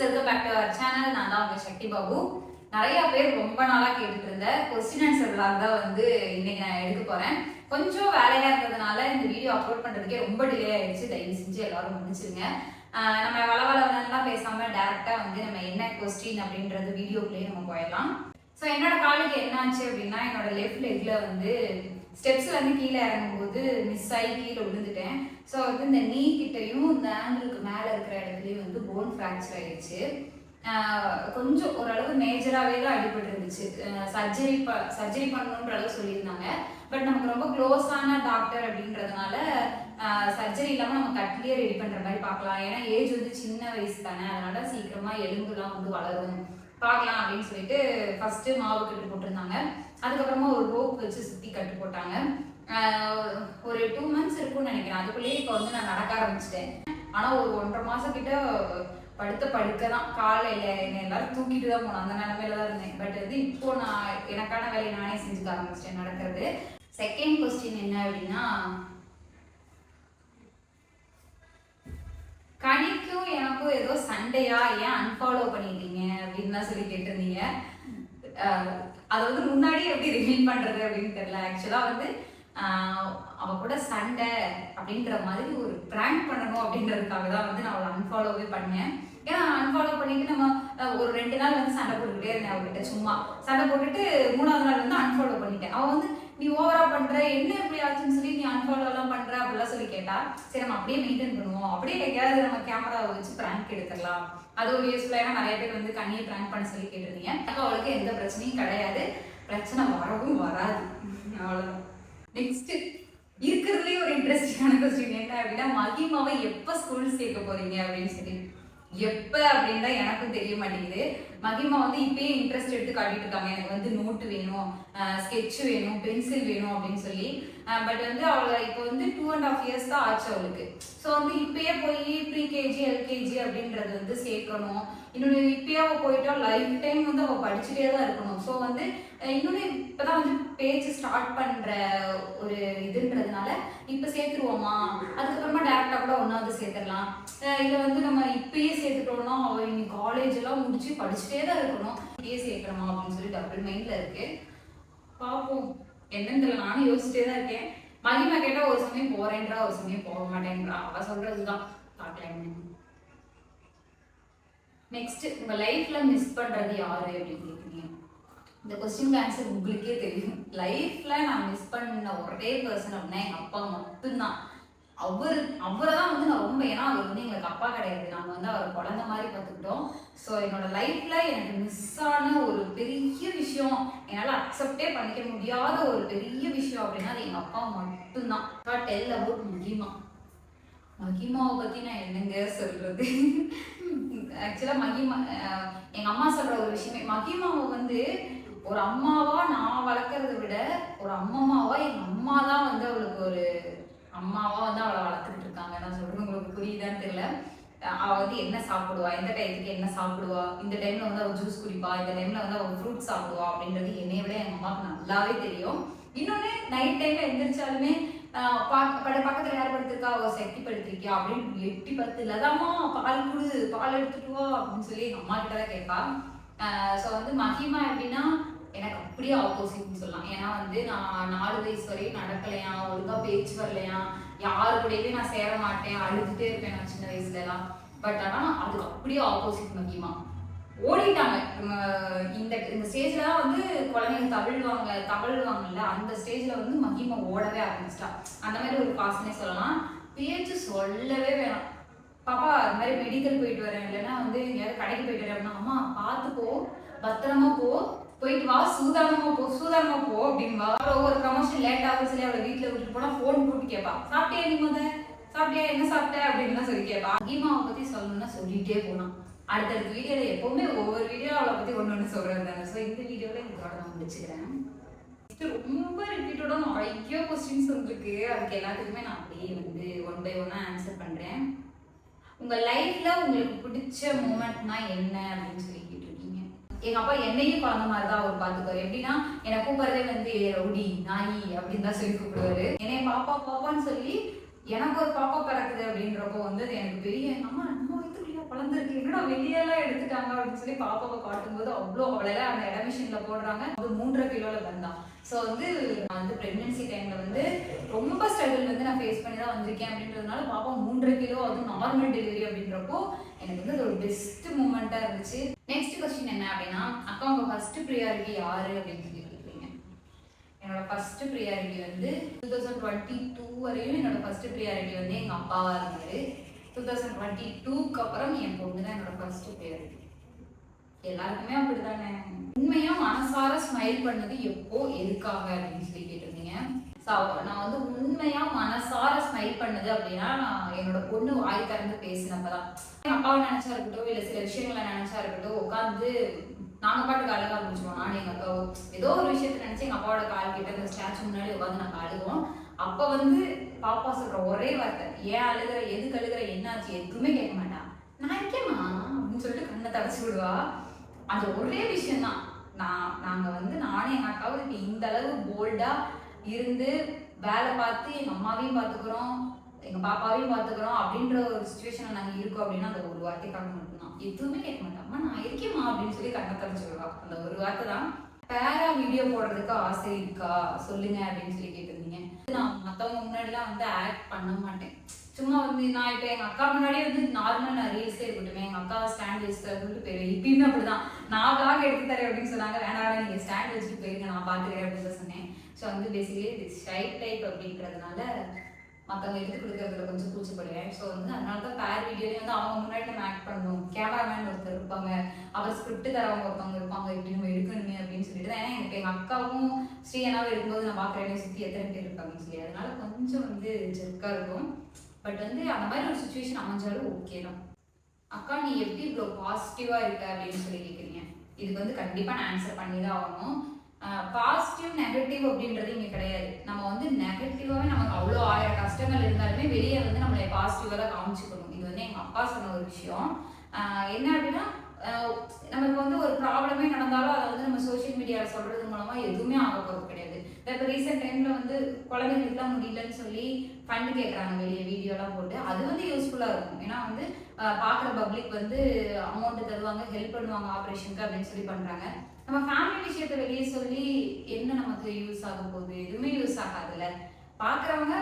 Welcome back to our channel நான் தான் உங்க சக்தி பாபு. நிறைய பேர் ரொம்ப நாளாக கேட்டுட்டு இருந்த கொஸ்டின் ஆன்சர் விளாக் தான் வந்து இன்னைக்கு நான் எடுக்க போறேன். கொஞ்சம் வேலையா இருந்ததுனால இந்த வீடியோ அப்லோட் பண்றதுக்கே ரொம்ப டிலே ஆயிடுச்சு. தயவு செஞ்சு எல்லாரும் மன்னிச்சிருங்க நம்ம வள பேசாமல் பேசாம டேரக்டா வந்து நம்ம என்ன கொஸ்டின் அப்படின்றது வீடியோக்குள்ளேயே நம்ம போயிடலாம். ஸோ என்னோட காலுக்கு என்னாச்சு அப்படின்னா என்னோட லெஃப்ட் லெக்ல வந்து ஸ்டெப்ஸ்ல இருந்து கீழே இறங்கும்போது மிஸ் ஆகி கீழே விழுந்துட்டேன். ஸோ வந்து இந்த நீ கிட்டையும் இந்த ஆங்கிளுக்கு மேலே இருக்கிற இடத்துலையும் வந்து போன் ஃப்ராக்சர் ஆயிடுச்சு. கொஞ்சம் ஓரளவு மேஜராகவே தான் அடிபட்டு இருந்துச்சு சர்ஜரி ப சர்ஜரி பண்ணணுன்ற அளவு சொல்லியிருந்தாங்க. பட் நமக்கு ரொம்ப க்ளோஸான டாக்டர் அப்படின்றதுனால சர்ஜரி இல்லாமல் நம்ம கட்லியே ரெடி பண்ணுற மாதிரி பார்க்கலாம். ஏன்னா ஏஜ் வந்து சின்ன வயசு தானே. அதனால சீக்கிரமாக எலும்புலாம் வந்து வளரும். பார்க்கலாம் அப்படின்னு சொல்லிட்டு ஃபஸ்ட்டு மாவு கட்டு போட்டிருந்தாங்க. அதுக்கப்புறமா ஒரு ரோப் வச்சு சுற்றி கட்டு போட்டாங்க. ஒரு டூ மந்த்ஸ் இருக்கும்னு நினைக்கிறேன். அதுக்குள்ளேயே இப்போ வந்து நான் நடக்க ஆரம்பிச்சிட்டேன். ஆனால் ஒரு ஒன்றரை மாதம் கிட்ட படுத்த படுக்க தான் காலையில் என்னை எல்லாரும் தூக்கிட்டு தான் போனோம் அந்த நிலமையில தான் இருந்தேன். பட் வந்து இப்போ நான் எனக்கான வேலையை நானே செஞ்சுக்க ஆரம்பிச்சிட்டேன். நடக்கிறது. செகண்ட் கொஸ்டின் என்ன அப்படின்னா கனிக்கும் எனக்கும் ஏதோ சண்டையா? ஏன் அன்ஃபாலோ பண்ணிட்டீங்க? அப்படின்னு தான் சொல்லி கேட்டிருந்தீங்க. அதை வந்து முன்னாடி எப்படி ரிவீல் பண்றது அப்படின்னு தெரியல. ஆக்சுவலா வந்து அவ கூட சண்டை அப்படின்ற மாதிரி ஒரு பிராங்க் பண்ணணும் அப்படின்றதுக்காக தான் வந்து நான் அவளை அன்ஃபாலோவே பண்ணேன். ஏன்னா அன்ஃபாலோ பண்ணிட்டு நம்ம ஒரு ரெண்டு நாள் வந்து சண்டை போட்டுக்கிட்டே இருந்தேன் அவகிட்ட சும்மா. சண்டை போட்டுட்டு மூணாவது நாள் வந்து அன்ஃபாலோ பண்ணிட்டேன். அவள் வந்து நீ ஓவரா பண்ற? என்ன எப்படி ஆச்சுன்னு சொல்லி நீ அன்ஃபாலோ எல்லாம் பண்ற? அப்படிலாம் சொல்லி கேட்டா சரி நம்ம அப்படியே மெயின்டைன் பண்ணுவோம். அப்படியே எங்கேயாவது நம்ம கேமராவை வச்சு பிராங்க் எடுத்துக்கலாம் அது ஒரு யூஸ்ஃபுல்லா ஏன்னா நிறைய பேர் வந்து கண்ணியை பிராங்க் பண்ண சொல்லி கேட்டிருந்தீங்க. அவளுக்கு எந்த பிரச்சனையும் கிடையாது. பிரச்சனை வரவும் வராது. அவ்வளவுதான். நெக்ஸ்ட் இருக்கிறதுலேயே ஒரு இன்ட்ரெஸ்டிங்கான கொஸ்டின் என்ன அப்படின்னா மகிமாவை எப்ப ஸ்கூல் சேர்க்க போறீங்க அப்படின்னு சொல்லி. எப்ப அப்படின்னு தான் எனக்கும் தெரிய மாட்டேங்குது. மகிமா வந்து இப்பயே இன்ட்ரெஸ்ட் எடுத்து காட்டிட்டு இருக்காங்க. எனக்கு வந்து நோட்டு வேணும் ஸ்கெட்ச் வேணும் பென்சில் வேணும் அப்படின்னு சொல்லி. பட் வந்து அவளை இப்போ வந்து டூ அண்ட் ஆஃப் இயர்ஸ் தான் ஆச்சு அவளுக்கு. ஸோ வந்து இப்பயே போய் ப்ரீகேஜி எல்கேஜி அப்படின்றது வந்து சேர்க்கணும். இன்னொன்று இப்பயே அவள் போயிட்டா லைஃப் டைம் வந்து அவள் படிச்சுட்டே தான் இருக்கணும். ஸோ வந்து இன்னொன்று இன்னொன்று இப்போதான் வந்து பேச்சு ஸ்டார்ட் பண்ணுற ஒரு இதுன்றதுனால இப்போ சேர்த்துருவோமா? அதுக்கப்புறமா டேரக்டாக கூட ஒன்றாவது சேர்த்துடலாம். இதில் வந்து நம்ம இப்பயே சேர்த்துட்டோம்னா அவள் இனி காலேஜ் எல்லாம் முடிச்சு படிச்சுட்டே தான் இருக்கணும். இப்பயே சேர்க்கணுமா அப்படின்னு சொல்லி டபுள் மைண்டில் இருக்கு. பார்ப்போம் என்னன்னு தெரியல. நானும் யோசிச்சுட்டே தான் இருக்கேன். மகிமா கேட்டால் ஒரு சமயம் போறேன்றா ஒரு சமயம் போக மாட்டேன்றா. அவ சொல்றதுதான். பார்க்கலாம் நெக்ஸ்ட் உங்க லைஃப்ல மிஸ் பண்றது யாரு அப்படின்னு கேட்குறீங்க இந்த கொஸ்டின் ஆன்சர் உங்களுக்கே தெரியும். லைஃப்ல நான் மிஸ் பண்ண ஒரே பர்சன் அப்படின்னா எங்க அப்பா மட்டும்தான். அவர் அவரை தான் வந்து நான் ரொம்ப ஏன்னா அவர் வந்து எங்களுக்கு அப்பா கிடையாது. நாங்கள் வந்து அவர் குழந்தை மாதிரி பார்த்துக்கிட்டோம். ஸோ என்னோட லைஃப்ல எனக்கு மிஸ் ஆன ஒரு பெரிய விஷயம் என்னால் அக்செப்டே பண்ணிக்க முடியாத ஒரு பெரிய விஷயம் அப்படின்னா அது எங்கள் அப்பா மட்டும்தான். டெல் அபவுட் மகிமா. மகிமாவை பத்தி நான் என்னங்க சொல்றது? ஆக்சுவலா மகிமா எங்கள் எங்க அம்மா சொல்ற ஒரு விஷயமே மகிமாவை வந்து ஒரு அம்மாவா நான் வளர்க்கறத விட ஒரு அம்மம்மாவா எங்க அம்மா தான் வந்து அவளுக்கு ஒரு அம்மாவா வந்து அவளை வளர்த்துட்டு இருக்காங்க. நான் சொல்றது உங்களுக்கு புரியுதான்னு தெரியல. அவள் அவ வந்து என்ன சாப்பிடுவா? எந்த டயத்துக்கு என்ன சாப்பிடுவா? இந்த டைம்ல வந்து அவள் ஜூஸ் குடிப்பா? இந்த டைம்ல வந்து அவள் ஃப்ரூட் சாப்பிடுவா? அப்படின்றது என்னை விட எங்க அம்மாவுக்கு நல்லாவே தெரியும். இன்னொன்னு நைட் டைம்ல எந்திரிச்சாலுமே பட பக்கத்துல யார் படுத்திருக்கா? அவ சக்தி படுத்திருக்கியா? அப்படின்னு எட்டி பத்து லதாமா பால் குடு பால் எடுத்துட்டு வா அப்படின்னு சொல்லி எங்க அம்மா கிட்ட தான் கேட்பா. ஸோ வந்து மகிமா எப்படின்னா எனக்கு அப்படியே ஆப்போசிட்னு சொல்லலாம். ஏன்னா வந்து நான் நாலு வயசு வரையும் நடக்கலையா? ஒழுங்கா பேச்சு வரலையா? யாரு கூடயுமே நான் சேர மாட்டேன். அழுதுட்டே இருப்பேன் நான் சின்ன வயசுல எல்லாம் பட் ஆனா அதுக்கு அப்படியே ஆப்போசிட் மகிமா ஓடிட்டாங்க. இந்த இந்த ஸ்டேஜ்ல தான் வந்து குழந்தைங்க தவிழ்வாங்க தவழ்வாங்கல்ல அந்த ஸ்டேஜ்ல வந்து மகிமா ஓடவே ஆரம்பிச்சிட்டா. அந்த மாதிரி ஒரு பாசனே சொல்லலாம். பேச்சு சொல்லவே வேணாம். பாப்பா இந்த மாதிரி மெடிக்கல் போயிட்டு வரேன். இல்லைன்னா வந்து எங்கேயாவது கடைக்கு போயிட்டு வரேன் அம்மா பார்த்து போ. பத்திரமா போ. போயிட்டு வா சூதானமா போ சூதானமா போ அப்படின்பா அப்புறம் ஒரு ப்ரமோஷன் லேட் ஆகும் சொல்லி அவளை வீட்டுல விட்டுட்டு போனா ஃபோன் போட்டு கேட்பா சாப்பிட்டியா நீ முத? சாப்பிட்டியா? என்ன சாப்பிட்ட? அப்படின்னு சொல்லி கேட்பா மகிமாவை பத்தி சொல்லணும்னா சொல்லிட்டே போனான். அடுத்தடுத்த வீடியோல எப்பவுமே ஒவ்வொரு வீடியோ அவளை பத்தி ஒண்ணு ஒண்ணு சொல்றது ஸோ இந்த வீடியோல இதோட நான் முடிச்சுக்கிறேன். ரொம்ப ரிப்பீட்டோட நிறைய கொஸ்டின்ஸ் வந்துருக்கு. அதுக்கு எல்லாத்துக்குமே நான் அப்படியே வந்து ஒன் பை ஒன்னா ஆன்சர் பண்றேன். உங்க லைஃப்ல உங்களுக்கு பிடிச்ச மூமெண்ட்னா என்ன அப்படின்னு சொல்லி எங்க அப்பா என்னையும் குழந்த மாதிரி தான் அவர் பாத்துக்குவாரு. எப்படின்னா என்னை கூப்பிடுறதே வந்து "ஏ, ரவுடி நாயி அப்படின்னு தான் சொல்லி கூப்பிடுவாரு. என்னைய பாப்பா பாப்பான்னு சொல்லி எனக்கு ஒரு பாப்பா பிறக்குது அப்படின்றப்போ வந்து அது எனக்கு பெரிய அம்மா நம்ம வயிற்றுக்குள்ளேயா குழந்தை இருக்கு என்னடா வெளியெல்லாம் எடுத்துட்டாங்க? அப்படின்னு சொல்லி பாப்பாவை காட்டும்போது அவ்வளோ அவளெல்லாம் அந்த இடமிஷன்ல போடுறாங்க. அது மூன்றரை கிலோல வந்தான் ஸோ வந்து நான் வந்து ப்ரெக்னென்சி டைம்ல வந்து ரொம்ப ஸ்ட்ரகிள் வந்து நான் ஃபேஸ் பண்ணி தான் வந்திருக்கேன் அப்படின்றதுனால பாப்பா மூன்றரை கிலோ அதுவும் நார்மல் டெலிவரி அப்படின்றப்போ எனக்கு வந்து அது ஒரு பெஸ்ட் மூமெண்ட்டாக இருந்துச்சு. நெக்ஸ்ட் கொஸ்டின் என்ன அப்படின்னா அக்கா உங்க ஃபர்ஸ்ட் ப்ரியாரிட்டி யாரு அப்படின்னு சொல்லி கேட்குறீங்க என்னோட ஃபர்ஸ்ட் ப்ரியாரிட்டி வந்து டூ தௌசண்ட் டுவெண்ட்டி டூ வரையும் என்னோட ஃபர்ஸ்ட் ப்ரியாரிட்டி வந்து எங்கள் அப்பாவா இருந்தாரு. டூ தௌசண்ட் டுவெண்ட்டி டூக்கு அப்புறம் என் பொண்ணு தான் என்னோட ஃபர்ஸ்ட் ப்ரியாரிட்டி எல்லாருக்குமே அப்படிதானே உண்மையா மனசார ஸ்மைல் பண்ணது எப்போ எதுக்காக அப்படின்னு சொல்லி சாப்பிடும் நான் வந்து உண்மையா மனசார ஸ்மைல் பண்ணுது அப்படின்னா நான் என்னோட பொண்ணு வாய் திறந்து பேசினப்பதான். என் அப்பாவை நினைச்சா இருக்கட்டும் இல்லை சில விஷயங்களை நினைச்சா இருக்கட்டும் உட்காந்து நாங்க பாட்டுக்கு அழுக ஆரம்பிச்சிருவோம் நானும் எங்க அக்காவோ ஏதோ ஒரு விஷயத்த நினைச்சு எங்க அப்பாவோட கால் கிட்ட அந்த ஸ்டாச்சு முன்னாடி உட்காந்து நாங்க அழுவோம். அப்ப வந்து பாப்பா சொல்ற ஒரே வார்த்தை ஏன் அழுகிற? எதுக்கு அழுகிற? என்னாச்சு? எதுவுமே கேட்க மாட்டா. நான் இருக்கேம்மா அப்படின்னு சொல்லிட்டு கண்ணை தடைச்சு விடுவா. அந்த ஒரே விஷயம்தான். நான் நாங்க வந்து நானும் எங்க அக்காவும் இந்த அளவு போல்டா இருந்து வேலை பார்த்து எங்க அம்மாவையும் பாத்துக்கிறோம் எங்க பாப்பாவையும் பாத்துக்கிறோம் அப்படின்ற ஒரு சுச்சுவேஷன்ல நாங்க இருக்கோம் அப்படின்னா அந்த ஒரு வார்த்தைக்காக மட்டும்தான். எதுவுமே கேட்க மாட்டாம்மா நான் இருக்கேம்மா அப்படின்னு சொல்லி கண்ணை தெரிஞ்சுக்கிறா அந்த ஒரு வார்த்தை தான் பேரா வீடியோ போடுறதுக்கு ஆசை இருக்கா? சொல்லுங்க அப்படின்னு சொல்லி கேட்டிருந்தீங்க. நான் மத்தவங்க முன்னாடிலாம் வந்து ஆக்ட் பண்ண மாட்டேன். சும்மா வந்து நான் இப்போ எங்க அக்கா முன்னாடியே வந்து நார்மல் நான் ரீல்ஸே இருக்கட்டும் எங்க அக்கா ஸ்டாண்ட் வச்சுட்டு சொல்லிட்டு போயிரு இப்பயுமே அப்படிதான். நான் vlog எடுத்து தரேன் அப்படின்னு சொன்னாங்க. வேணாம் நீங்கள் நீங்க ஸ்டாண்ட் வச்சுட்டு போயிருங்க நான் பாத்துக்கிறேன் அப்படின்னு சொன்னேன். ஸோ வந்து பேசிக்கலி இது ஷைட் டைப் அப்படின்றதுனால மற்றவங்க எடுத்து கொடுக்கறதுல கொஞ்சம் கூச்சப்படுவேன். ஸோ வந்து அதனால தான் பேர் வீடியோலேயே வந்து அவங்க முன்னாடி நம்ம ஆக்ட் பண்ணணும். கேமராமேன் ஒருத்தர் இருப்பாங்க. அவர் ஸ்கிரிப்ட் தரவங்க ஒருத்தவங்க இருப்பாங்க. இப்படி நம்ம எடுக்கணுமே அப்படின்னு சொல்லிட்டு தான். ஏன்னா எனக்கு எங்கள் அக்காவும் ஸ்ரீயனாவும் இருக்கும்போது நான் பார்க்குறேன் சுற்றி எத்தனை பேர் இருப்பாங்கன்னு சொல்லி. அதனால கொஞ்சம் வந்து ஜெர்க்காக இருக்கும். பட் வந்து அந்த மாதிரி ஒரு சுச்சுவேஷன் அமைஞ்சாலும் ஓகே தான். அக்கா நீ எப்படி இவ்வளோ பாசிட்டிவாக இருக்க அப்படின்னு சொல்லி கேட்குறீங்க இதுக்கு வந்து கண்டிப்பாக நான் ஆன்சர் பண்ணி தான் ஆகணும். பாசிட்டிவ் நெகட்டிவ் அப்படின்றது இங்கே கிடையாது. நம்ம வந்து நெகட்டிவாகவே நமக்கு அவ்வளோ ஆயிரம் கஷ்டங்கள் இருந்தாலுமே வெளியே வந்து நம்மளை பாசிட்டிவாக தான் காமிச்சுக்கணும். இது வந்து எங்கள் அப்பா சொன்ன ஒரு விஷயம். என்ன அப்படின்னா நமக்கு வந்து ஒரு ப்ராப்ளமே நடந்தாலும் அதை வந்து நம்ம சோஷியல் மீடியாவில் சொல்கிறது மூலமாக எதுவுமே ஆக போகிறது கிடையாது. இப்போ ரீசெண்ட் டைம்ல வந்து குழந்தைங்களுக்குலாம் முடியலன்னு சொல்லி ஃபண்டு கேட்குறாங்க வெளியே வீடியோலாம் போட்டு. அது வந்து யூஸ்ஃபுல்லாக இருக்கும். ஏன்னா வந்து பார்க்குற பப்ளிக் வந்து அமௌண்ட் தருவாங்க ஹெல்ப் பண்ணுவாங்க ஆப்ரேஷனுக்கு அப்படின்னு சொல்லி பண்ணுறாங்க நம்ம ஃபேமிலி விஷயத்தை வெளியே சொல்லி என்ன நமக்கு யூஸ் ஆக போகுது? எதுவுமே யூஸ் ஆகாதுல்ல. பார்க்குறவங்க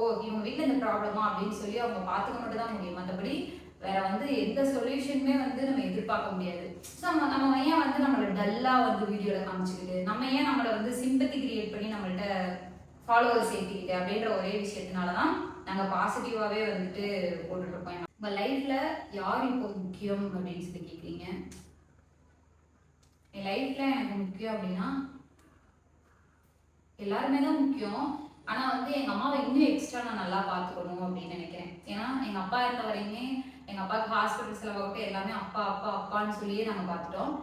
ஓ இவங்க வீட்டில் இந்த ப்ராப்ளமா அப்படின்னு சொல்லி அவங்க பார்த்துக்க மட்டும் தான் முடியும். மற்றபடி வேற வந்து எந்த சொல்யூஷனுமே வந்து நம்ம எதிர்பார்க்க முடியாது. ஸோ நம்ம நம்ம ஏன் வந்து நம்மளை டல்லாக வந்து வீடியோவில் காமிச்சுக்கிட்டு நம்ம ஏன் நம்மளை வந்து சிம்பத்தி கிரியேட் பண்ணி நம்மள்ட்ட ஃபாலோவர்ஸ் ஏற்றிக்கிட்டு அப்படின்ற ஒரே விஷயத்தினால தான் நாங்கள் பாசிட்டிவாகவே வந்துட்டு போட்டுட்டு இருப்போம் உங்கள் லைஃப்பில் யார் இப்போ முக்கியம் அப்படின்னு சொல்லி கேட்குறீங்க என் லைஃப்பில் எனக்கு முக்கியம் அப்படின்னா எல்லாருமே தான் முக்கியம். ஆனா வந்து எங்க அம்மாவை இன்னும் எக்ஸ்ட்ரா நான் நல்லா பாத்துக்கணும் அப்படின்னு நினைக்கிறேன். ஏன்னா எங்க அப்பா இருந்த வரையுமே எங்க அப்பாவுக்கு ஹாஸ்பிட்டல் செலவாகட்டும் எல்லாமே அப்பா அப்பா அப்பான்னு சொல்லியே நாங்க பார்த்துட்டோம்.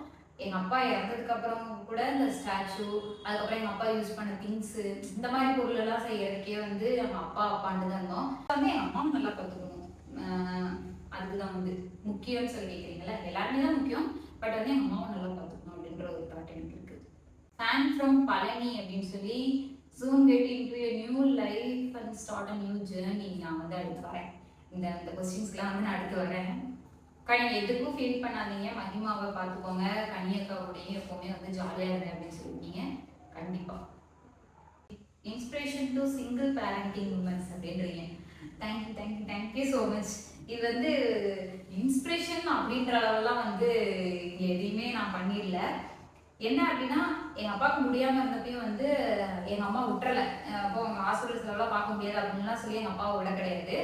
எங்க அப்பா இறந்ததுக்கு அப்புறம் கூட இந்த ஸ்டாச்சு அதுக்கப்புறம் எங்க அப்பா யூஸ் பண்ண திங்ஸ் இந்த மாதிரி பொருள் எல்லாம் செய்யறதுக்கே வந்து நம்ம அப்பா அப்பான்னு தான் இருந்தோம். வந்து எங்கள் அம்மாவும் நல்லா பார்த்துக்கணும். அதுதான் வந்து முக்கியம்னு சொல்லி கேட்குறீங்களா எல்லாருமே தான் முக்கியம். பட் வந்து எங்க அம்மாவும் நல்லா பார்த்துக்கணும் அப்படின்ற ஒரு தாட் எனக்கு இருக்கு. ஃபேன் ஃப்ரம் பழனி அப்படின்னு சொல்லி soon get into new life and start a new new நான் வந்து அடுத்து வரேன். இந்த இந்த கொஸ்டின்ஸ்க்குலாம் வந்து நான் அடுத்து வரேன் கனி எதுக்கும் ஃபீல் பண்ணாதீங்க. மகிமாவை பார்த்துக்கோங்க. கனியக்காவோடையும் எப்போவுமே வந்து ஜாலியாக இருந்தேன் அப்படின்னு சொல்லியிருக்கீங்க கண்டிப்பாக inspiration to single parenting womens அப்படின்றீங்க. Thank you thank you thank you so much இது வந்து இன்ஸ்பிரேஷன் அப்படின்ற அளவெல்லாம் வந்து எதையுமே நான் பண்ணிடல. என்ன அப்படின்னா எங்கள் அப்பாவுக்கு முடியாம இருந்தப்பயும் வந்து எங்க அம்மா விட்டுறல. அப்போ அவங்க ஹாஸ்பிட்டல்ஸ்ல பார்க்க முடியாது அப்படின்லாம் சொல்லி எங்க அப்பாவை விட கிடையாது.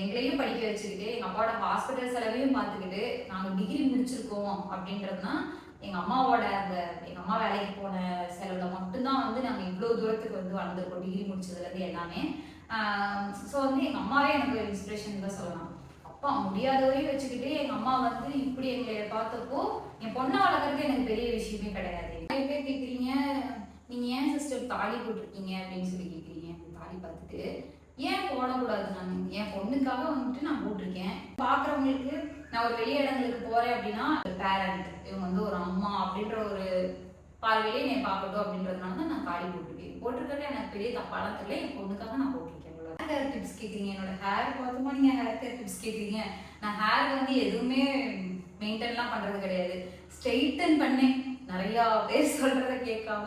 எங்களையும் படிக்க வச்சுக்கிட்டு எங்க அப்பாவோட ஹாஸ்பிட்டல் செலவையும் பார்த்துக்கிட்டு நாங்க டிகிரி முடிச்சிருக்கோம் அப்படின்றதுனா எங்க அம்மாவோட அந்த எங்க அம்மா வேலைக்கு போன செலவுல மட்டும்தான் வந்து நாங்க இவ்வளவு தூரத்துக்கு வந்து வளர்ந்துருக்கோம் டிகிரி முடிச்சதுல இருந்து எல்லாமே. ஸோ வந்து எங்க அம்மாவே எனக்கு இன்ஸ்பிரேஷன் தான் சொல்லலாம். அப்பா முடியாதவரையும் வச்சுக்கிட்டு எங்க அம்மா வந்து இப்படி எங்களை பார்த்தப்போ என் பொண்ணை வளர்க்குறது எனக்கு பெரிய விஷயமே கிடையாது. நிறைய பேர் கேட்குறீங்க நீங்க ஏன் சிஸ்டர் தாலி போட்டிருக்கீங்க அப்படின்னு சொல்லி கேட்குறீங்க தாலி பார்த்துட்டு. ஏன் போடக்கூடாது நான்? என் பொண்ணுக்காக வந்துட்டு நான் போட்டிருக்கேன். பார்க்குறவங்களுக்கு நான் ஒரு வெளி இடங்களுக்கு போறேன் அப்படின்னா பேரண்ட் இவங்க வந்து ஒரு அம்மா அப்படின்ற ஒரு பார்வையிலே என்னை பார்க்கட்டும் அப்படின்றதுனால தான் நான் காடி போட்டிருக்கேன். போட்டிருக்கிறது எனக்கு பெரிய தப்பாலாம் தெரியல. என் பொண்ணுக்காக நான் போட்டிருக்கேன். ஹேர் கேர் டிப்ஸ் கேட்குறீங்க என்னோட ஹேர் பார்த்துமா நீங்கள் ஹேர் கேர் டிப்ஸ் கேட்குறீங்க நான் ஹேர் வந்து எதுவுமே மெயின்டைன்லாம் பண்ணுறது கிடையாது. ஸ்ட்ரெயிட்டன் பண்ணேன். நிறையா பேர் சொல்கிறத கேட்காம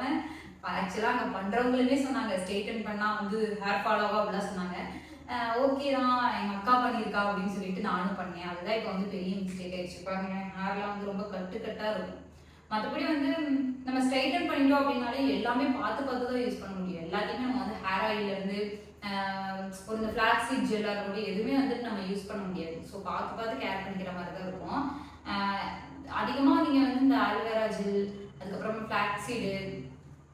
ஆக்சுவலாக அங்கே பண்ணுறவங்களுமே சொன்னாங்க. ஸ்ட்ரெயிட்டன் பண்ணால் வந்து ஹேர் ஃபால் ஆகும் அப்படிலாம் சொன்னாங்க. ஓகே தான் எங்கள் அக்கா பண்ணியிருக்கா அப்படின்னு சொல்லிட்டு நானும் பண்ணேன். அதுதான் இப்போ வந்து பெரிய மிஸ்டேக் ஆயிடுச்சு. பாருங்க ஹேர்லாம் வந்து ரொம்ப கட்டுக்கட்டாக இருக்கும். மற்றபடி வந்து நம்ம ஸ்ட்ரைட்டன் பண்ணிட்டோம் அப்படின்னாலே எல்லாமே பார்த்து பார்த்து தான் யூஸ் பண்ண முடியும். எல்லாத்தையுமே நம்ம வந்து ஹேர் ஆயிலேருந்து ஒரு இந்த ஃப்ளாக் சீட் ஜெல்லாக இருக்கட்டும் எதுவுமே வந்துட்டு நம்ம யூஸ் பண்ண முடியாது. ஸோ பார்த்து பார்த்து கேர் பண்ணிக்கிற மாதிரி தான் இருக்கும். அதிகமாக நீங்கள் வந்து இந்த ஆல்வேரா ஜெல் அதுக்கப்புறம் ஃப்ளாக் சீடு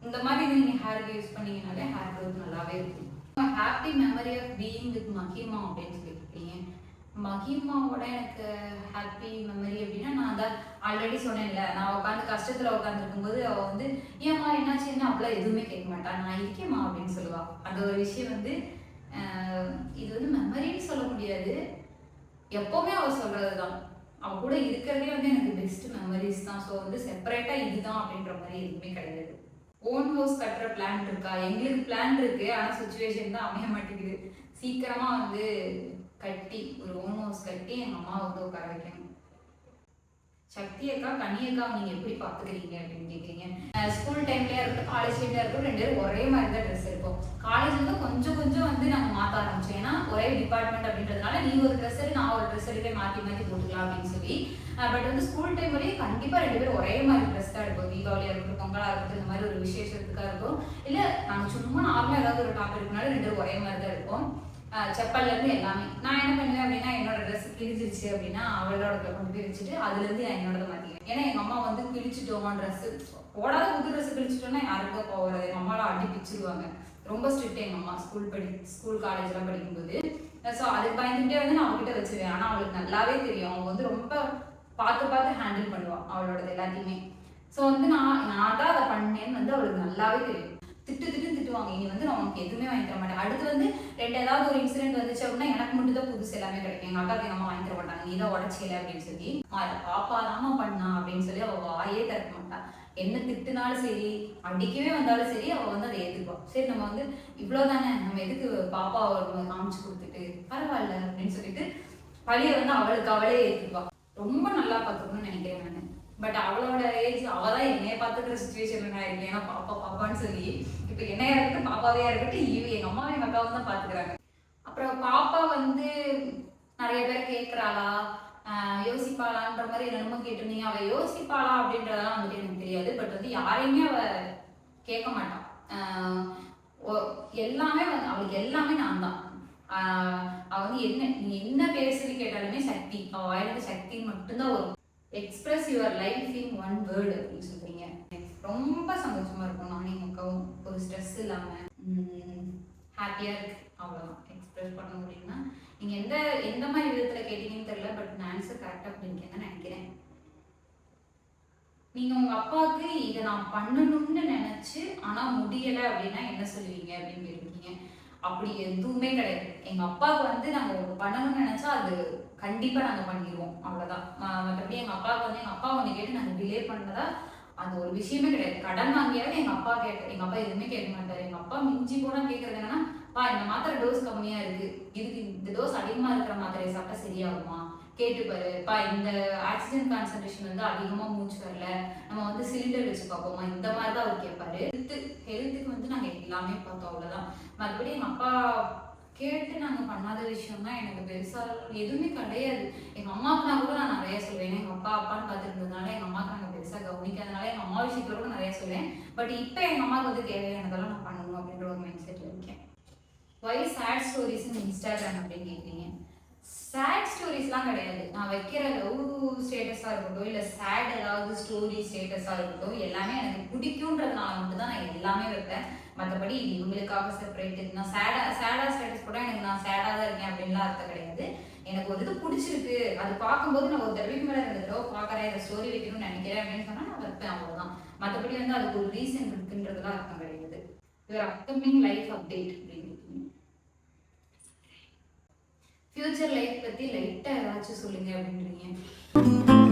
இந்த மாதிரி இது நீங்கள் ஹேருக்கு யூஸ் பண்ணீங்கனாலே ஹேர் க்ரோத் நல்லாவே இருக்கும். Happy memory of being with Mahima அப்படின்னு சொல்லியிருக்கீங்க மஹிமாவோட எனக்கு ஹாப்பி மெமரி அப்படின்னா நான் தான் ஆல்ரெடி சொன்னேன்ல நான் உட்காந்து கஷ்டத்தில் உட்காந்துருக்கும்போது அவள் வந்து ஏம்மா என்னாச்சுன்னு அப்படிலாம் எதுவுமே கேட்க மாட்டான் நான் இருக்கேம்மா அப்படின்னு சொல்லுவா. அந்த ஒரு விஷயம் வந்து இது வந்து மெமரின்னு சொல்ல முடியாது. எப்போவுமே அவள் சொல்கிறது தான் அவள் கூட இருக்கிறதே வந்து எனக்கு பெஸ்ட் மெமரிஸ் தான். ஸோ வந்து செப்பரேட்டாக இதுதான் அப்படின்ற மாதிரி எதுவுமே கிடையாது. ஓன் ஹவுஸ் கட்டுற பிளான் இருக்கா? எங்களுக்கு பிளான் இருக்கு. ஆனால் சுச்சுவேஷன் தான் அமைய மாட்டேங்குது. சீக்கிரமா வந்து கட்டி ஒரு ஓன் ஹவுஸ் கட்டி எங்க அம்மா வந்து உட்கார வைக்கணும். சக்தி அக்கா கனி நீங்க எப்படி பாத்துக்கிறீங்க அப்படின்னு கேக்குறீங்க. ஸ்கூல் டைம்லயா இருக்கட்டும் காலேஜ் டைம்ல இருக்கட்டும் ரெண்டு பேரும் ஒரே மாதிரி தான் ட்ரெஸ் இருப்போம் காலேஜ் வந்து கொஞ்சம் கொஞ்சம் வந்து நாங்க மாத்த ஆரம்பிச்சோம். ஏன்னா ஒரே டிபார்ட்மெண்ட் அப்படின்றதுனால நீ ஒரு ட்ரெஸ் நான் ஒரு ட்ரெஸ் எடுக்க மாத்தி மாத்தி போட்டுக்கலாம் அப்படின்னு சொல்லி பட் வந்து ஸ்கூல் டைம் வரையும் கண்டிப்பா ரெண்டு பேரும் ஒரே மாதிரி ட்ரெஸ் தான் எடுப்போம். தீபாவளியா இருக்கட்டும் பொங்கலா இருக்கட்டும் இந்த மாதிரி ஒரு விசேஷத்துக்கா இருக்கும் இல்ல நாங்க சும்மா நார்மலா ஏதாவது ஒரு டாப் இருக்கனால ரெண்டு பேரும் ஒரே மாதிரி தான் இருப்போம் செப்பல்லேருந்து செப்பல்ல இருந்து எல்லாமே. நான் என்ன பண்ணுவேன் அப்படின்னா என்னோட ட்ரெஸ் கிழிச்சிருச்சு அப்படின்னா அவளோட கொண்டு போய் வச்சுட்டு அதுல இருந்து நான் என்னோட மாற்றிக்கிறேன் ஏன்னா எங்க அம்மா வந்து கிழிச்சிட்டோமா ட்ரெஸ் போடாத புது ட்ரெஸ் கிழிச்சிட்டோம்னா யாருக்கும் போகிறது எங்க அம்மாலாம் அடி பிச்சிருவாங்க. ரொம்ப ஸ்ட்ரிக்ட் எங்க அம்மா ஸ்கூல் படி ஸ்கூல் காலேஜ்லாம் படிக்கும்போது. ஸோ அதுக்கு பயந்துட்டே வந்து நான் அவங்ககிட்ட வச்சிருவேன். ஆனா அவளுக்கு நல்லாவே தெரியும். அவங்க வந்து ரொம்ப பார்த்து பார்த்து ஹேண்டில் பண்ணுவான் அவளோடது எல்லாத்தையுமே. ஸோ வந்து நான் நான் தான் அதை பண்ணேன்னு வந்து அவளுக்கு நல்லாவே தெரியும். திட்டு திட்டு திட்டுவாங்க. இனி வந்து நான் உனக்கு எதுவுமே வாங்கி தர மாட்டேன். அடுத்து வந்து ரெண்டு ஏதாவது ஒரு இன்சிடென்ட் வந்துச்சு அப்படின்னா எனக்கு மட்டும் தான் புதுசு எல்லாமே கிடைக்கும். எங்கள் அக்கா எங்கள் அம்மா வாங்கி தர மாட்டாங்க. நீ தான் உடச்சிக்கல அப்படின்னு சொல்லி அதை பாப்பா தாமா பண்ணா அப்படின்னு சொல்லி அவள் வாயே திறக்க மாட்டா. என்ன திட்டுனாலும் சரி அடிக்கவே வந்தாலும் சரி அவள் வந்து அதை ஏத்துக்குவா. சரி நம்ம வந்து இவ்வளோ தானே நம்ம எதுக்கு பாப்பா காமிச்சு கொடுத்துட்டு பரவாயில்ல அப்படின்னு சொல்லிட்டு பழியை வந்து அவளுக்கு அவளே ஏத்துக்குவா ரொம்ப நல்லா பார்த்துக்கணும்னு நினைக்கிறேன் நான். பட் அவளோட ஏஜ் அவ தான் என்னைய பார்த்துக்கிற சுச்சுவேஷன்ல நான் இல்லைன்னா ஏன்னா பாப்பா பாப்பான்னு சொல்லி இப்போ என்னையா இருக்கட்டும் பாப்பாவே இருக்கட்டும் இவ எங்க அம்மாவும் எங்க அக்காவும் தான் பார்த்துக்கிறாங்க. அப்புறம் பாப்பா வந்து நிறைய பேர் கேட்குறாளா யோசிப்பாளான்ற மாதிரி என்னமோ கேட்டிருந்தீங்க. அவள் யோசிப்பாளா அப்படின்றதெல்லாம் வந்துட்டு எனக்கு தெரியாது. பட் வந்து யாரையுமே அவ கேட்க மாட்டான் எல்லாமே வந்து அவளுக்கு எல்லாமே நான் தான். அவ வந்து என்ன நீ என்ன பேசுறது கேட்டாலுமே சக்தி. அவ வாயிலிருந்து சக்தி மட்டும்தான் வரும். Express your life in one word அப்படின்னு சொல்றீங்க. ரொம்ப சந்தோஷமா இருக்கும். நானே எங்க அக்காவும். ஒரு ஸ்ட்ரெஸ் இல்லாம. ஹாப்பியா இருக்கு. அவ்வளவுதான். எக்ஸ்பிரஸ் பண்ண முடியும்னா நீங்க எந்த எந்த மாதிரி விதத்துல கேட்டீங்கன்னு தெரியல பட் நான் ஆன்சர் கரெக்டா பண்ணிருக்கேன்னு நினைக்கிறேன். நீங்க உங்க அப்பாவுக்கு இதை நான் பண்ணணும்னு நினைச்சு ஆனா முடியல அப்படின்னா என்ன சொல்லுவீங்க அப்படின்னு கேட்டிருக்கீங்க அப்படி எதுவுமே கிடையாது. எங்க அப்பாவுக்கு வந்து நாங்க பண்ணணும்னு நினைச்சா அது கண்டிப்பா நாங்க பண்ணிடுவோம் அவ்வளவுதான். மற்றபடி எங்க அப்பாவுக்கு வந்து எங்க அப்பா வந்து கேட்டு நாங்க டிலே பண்ணதா அது ஒரு விஷயமே கிடையாது. கடன் வாங்கியாவது எங்க அப்பா கேட்ட எங்க அப்பா எதுவுமே கேட்க மாட்டாரு. எங்க அப்பா மிஞ்சி போனா கேக்குறது என்னன்னா பா இந்த மாத்திரை டோஸ் கம்மியா இருக்கு. இதுக்கு இந்த டோஸ் அதிகமா இருக்கிற மாத்திரையை சாப்பிட்டா சரியாகுமா? கேட்டுப்பாரு பா இந்த ஆக்சிஜன் கான்சன்ட்ரேஷன் வந்து அதிகமா மூச்சு வரல. நம்ம வந்து சிலிண்டர் வச்சு பார்ப்போமா? இந்த மாதிரி தான் அவர் கேட்பாரு. ஹெல்த்து ஹெல்த்துக்கு வந்து நாங்க எல்லாமே பார்த்தோம் அவ்வளவுதான். மறுபடியும் எங்க அப்பா கேட்டு நாங்க பண்ணாத விஷயம்னா எனக்கு பெருசா எதுவுமே கிடையாது. எங்க அம்மாவுக்கு நான் கூட நான் நிறைய சொல்லுவேன் எங்கள் எங்க அப்பா அப்பான்னு பார்த்துருந்ததுனால எங்க அம்மாவுக்கு நாங்க பெருசா கவனிக்காதனால எங்க அம்மா விஷயத்துல கூட நிறைய சொல்லுவேன் பட் இப்போ எங்க அம்மாவுக்கு வந்து தேவையானதெல்லாம் நான் பண்ணணும் அப்படின்ற ஒரு மைண்ட் செட்ல இருக்கேன். ஒய் சேட் ஸ்டோரிஸ் இன்ஸ்டாகிராம் அப்படின்னு கேட்குறீங்க சேட் ஸ்டோரிஸ்லாம் கிடையாது. நான் வைக்கிற லவ் ஸ்டேட்டஸாக இருக்கட்டும் இல்லை சேட் ஏதாவது ஸ்டோரி ஸ்டேட்டஸாக இருக்கட்டும் எல்லாமே எனக்கு பிடிக்குன்றதுனால மட்டும்தான் நான் எல்லாமே வைப்பேன். மற்றபடி இது இவங்களுக்காக செப்பரேட் நான் சேடா சேடா ஸ்டேட்டஸ் கூட எனக்கு நான் சேடாக தான் இருக்கேன் அப்படின்லாம் அர்த்தம் கிடையாது. எனக்கு ஒரு இது பிடிச்சிருக்கு. அது பார்க்கும்போது நான் ஒரு தடவைக்கு மேலே ரெண்டு தடவை பார்க்குறேன் இந்த ஸ்டோரி வைக்கணும்னு நினைக்கிறேன் அப்படின்னு சொன்னால் நான் வைப்பேன் அவ்வளோதான் மற்றபடி வந்து அதுக்கு ஒரு ரீசன் இருக்குன்றதுலாம் அர்த்தம் கிடையாது. யுவர் அப்கமிங் லைஃப் அப்டேட் அப்படின்னு. ஃப்யூச்சர் லைஃப் பத்தி லைட்டா ஏதாச்சும் சொல்லுங்க அப்படின்றீங்க.